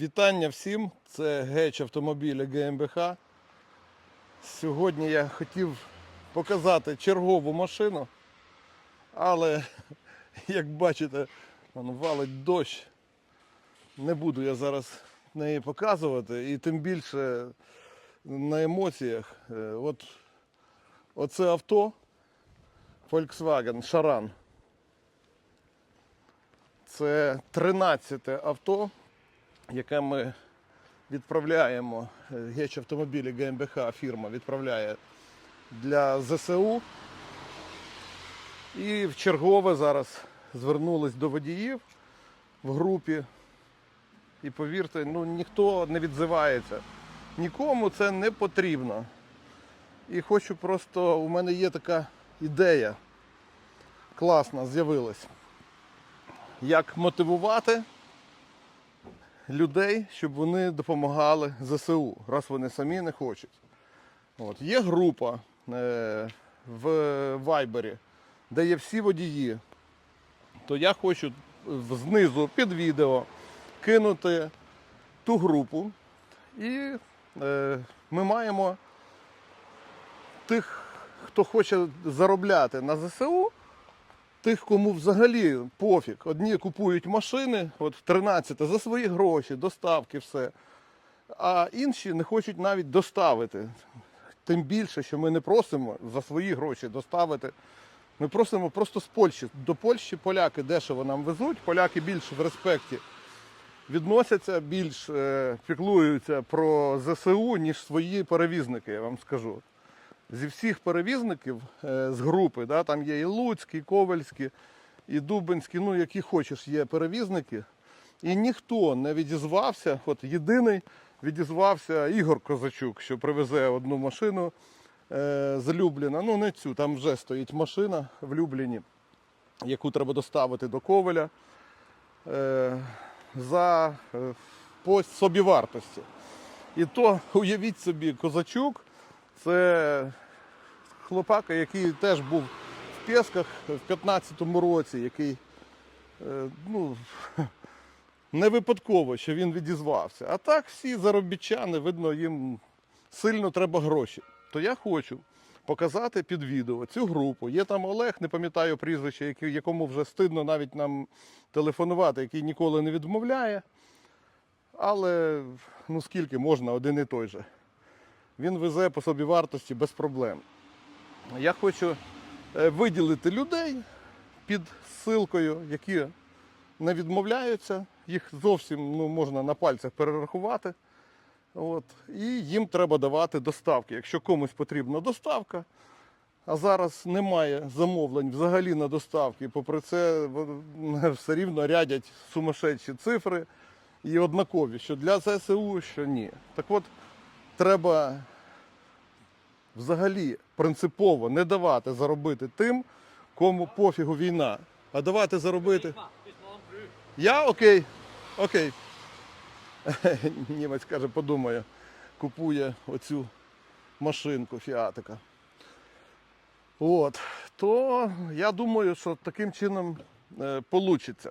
Вітання всім! Це геч автомобіля ГМБХ. Сьогодні я хотів показати чергову машину, але як бачите, валить дощ. Не буду я зараз неї показувати і тим більше на емоціях. Е, От оце авто Volkswagen Charan. Це 13 авто, яке ми відправляємо, е, геч автомобілі ГМБХ фірма відправляє для ЗСУ. І в чергове зараз звернулись до водіїв в групі. І повірте, ну ніхто не відзивається. Нікому це не потрібно. І хочу просто, у мене є така ідея класна, з'явилась. Як мотивувати людей, щоб вони допомагали ЗСУ, раз вони самі не хочуть. От. Є група е, в Вайбері, де є всі водії. То я хочу знизу під відео кинути ту групу. І е, ми маємо тих, хто хоче заробляти на ЗСУ, тих, кому взагалі пофіг. Одні купують машини, от 13 за свої гроші, доставки, все. А інші не хочуть навіть доставити. Тим більше, що ми не просимо за свої гроші доставити. Ми просимо просто з Польщі. До Польщі поляки дешево нам везуть, поляки більш в респекті відносяться, більш е, піклуються про ЗСУ, ніж свої перевізники, я вам скажу. Зі всіх перевізників е, з групи, да, там є і Луцькі, і Ковальські, і Дубинські, ну які хочеш, є перевізники. І ніхто не відізвався. От єдиний відізвався Ігор Козачук, що привезе одну машину е, з Любліна. Ну не цю, там вже стоїть машина в Любліні, яку треба доставити до Ковеля е, за е, по собівартості. І то уявіть собі, Козачук це хлопака, який теж був в Пєсках в 15-му році, який е, ну, не випадково, що він відізвався. А так всі заробітчани, видно, їм сильно треба гроші. То я хочу показати під відео цю групу. Є там Олег, не пам'ятаю прізвище, якому вже стидно навіть нам телефонувати, який ніколи не відмовляє. Але ну скільки можна, один і той же. Він везе по собі вартості без проблем. Я хочу е, виділити людей під ссылкою, які не відмовляються. Їх зовсім ну, можна на пальцях перерахувати. От. І їм треба давати доставки. Якщо комусь потрібна доставка, а зараз немає замовлень взагалі на доставки, попри це все рівно рядять сумасшедші цифри і однакові, що для ЗСУ, що ні. Так от, треба взагалі принципово не давати заробити тим, кому пофігу війна, а давати заробити. Я окей, окей. Німець каже, подумає, купує оцю машинку фіатика. От, то я думаю, що таким чином е, получиться.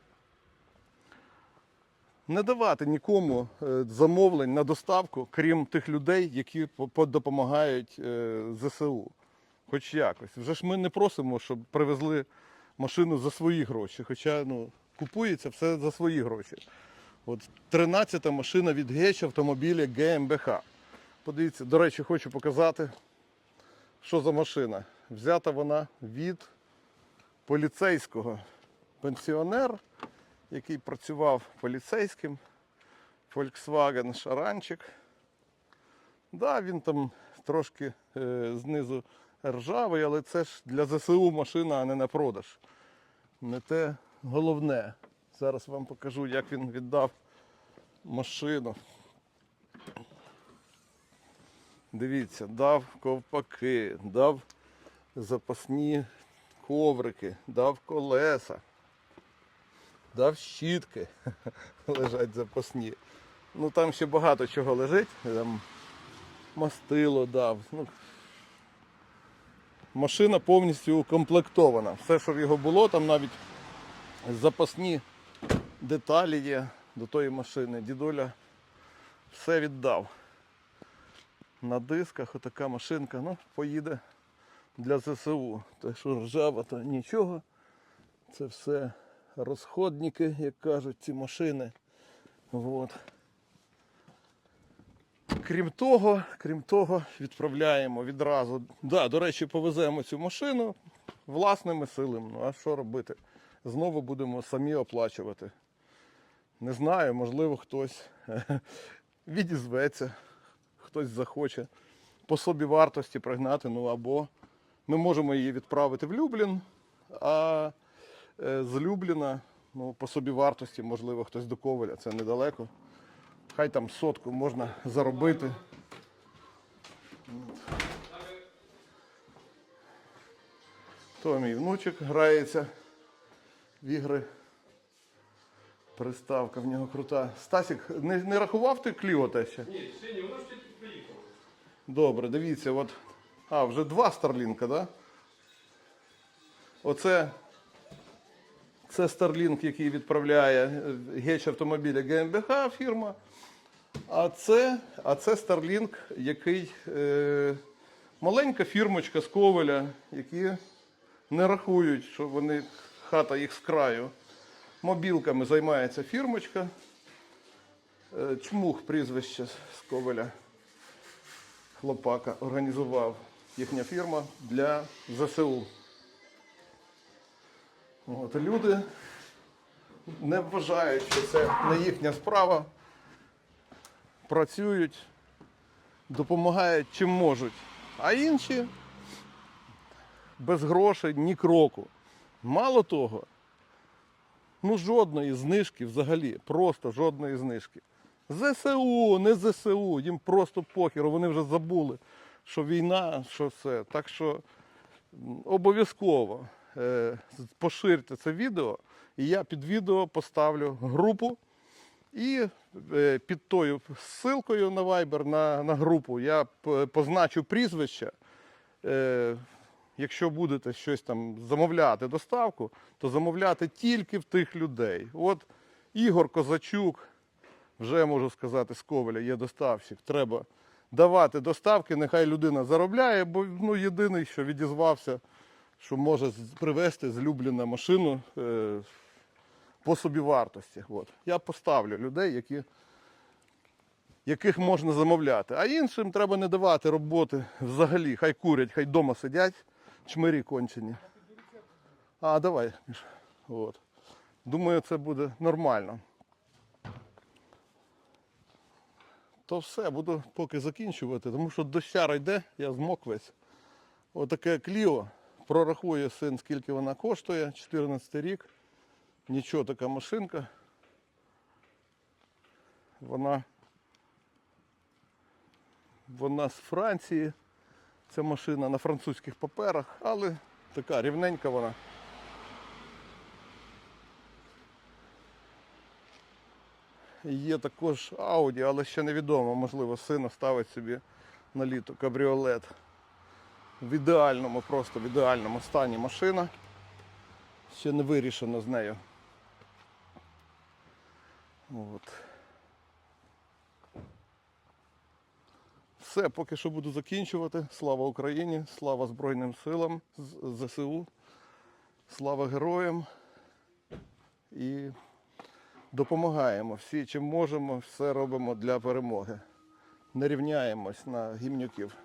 Не давати нікому е, замовлень на доставку, крім тих людей, які по- по- допомагають е, ЗСУ. Хоч якось. Вже ж ми не просимо, щоб привезли машину за свої гроші. Хоча ну, купується все за свої гроші. От 13-та машина від Геч автомобіля ГМБХ. Подивіться, до речі, хочу показати, що за машина. Взята вона від поліцейського пенсіонер, який працював поліцейським. Volkswagen Шаранчик. Да, він там трошки е, знизу ржавий, але це ж для ЗСУ машина, а не на продаж. Не те головне. Зараз вам покажу, як він віддав машину. Дивіться, дав ковпаки, дав запасні коврики, дав колеса, дав щітки, лежать запасні. Ну там ще багато чого лежить. Там мастило дав. Ну, машина повністю укомплектована. Все, що в його було, там навіть запасні деталі є до тої машини. Дідуля все віддав. На дисках отака машинка, ну, поїде для ЗСУ. Те, що ржава, то нічого. Це все розходники, як кажуть, ці машини. От. Крім того, крім того, відправляємо відразу. Да, до речі, повеземо цю машину власними силами. Ну а що робити? Знову будемо самі оплачувати. Не знаю, можливо, хтось відізветься, хтось захоче по собі вартості пригнати, ну або ми можемо її відправити в Люблін, а е, з Любліна, ну, по собі вартості, можливо, хтось до Коваля, це недалеко. Хай там сотку можна заробити. То мій внучик грається в ігри. Приставка в нього крута. Стасік, не, не рахував ти Кліо те ще? Ні, ще ні, воно ж тільки приїхало. Добре, дивіться, от. А, вже два Старлінка, да? Оце це Starlink, який відправляє е, геч автомобіля ГМБХ фірма. А це, а це Starlink, який е, маленька фірмочка з Ковеля, які не рахують, що вони хата їх з краю. Мобілками займається фірмочка. Е, Чмух прізвище з Ковеля. Хлопака організував їхня фірма для ЗСУ. От, люди не вважають, що це не їхня справа. Працюють, допомагають чим можуть. А інші без грошей ні кроку. Мало того, ну жодної знижки взагалі, просто жодної знижки. ЗСУ, не ЗСУ, їм просто похеру, вони вже забули, що війна, що все. Так що обов'язково поширте це відео, і я під відео поставлю групу. І е, під тою ссылкою на Viber на, на групу я позначу прізвище. Е, якщо будете щось там замовляти доставку, то замовляти тільки в тих людей. От Ігор Козачук, вже можу сказати, з Коваля є доставщик. Треба давати доставки, нехай людина заробляє, бо ну, єдиний, що відізвався, що може привезти з Любліна машину е, по собівартості. От. Я поставлю людей, які, яких можна замовляти. А іншим треба не давати роботи взагалі. Хай курять, хай вдома сидять, чмирі кончені. А, давай, Міш. От. Думаю, це буде нормально. То все, буду поки закінчувати, тому що дощара йде, я змок весь. Отаке кліо. Прорахує син, скільки вона коштує, 14 рік. Нічого така машинка. Вона, вона з Франції. Ця машина на французьких паперах, але така рівненька вона. Є також Audi, але ще невідомо, можливо, син ставить собі на літо кабріолет. В ідеальному, просто в ідеальному стані машина. Ще не вирішено з нею. От. Все, поки що буду закінчувати. Слава Україні, слава Збройним силам ЗСУ, слава героям. І допомагаємо всі, чим можемо, все робимо для перемоги. Не рівняємось на гімнюків.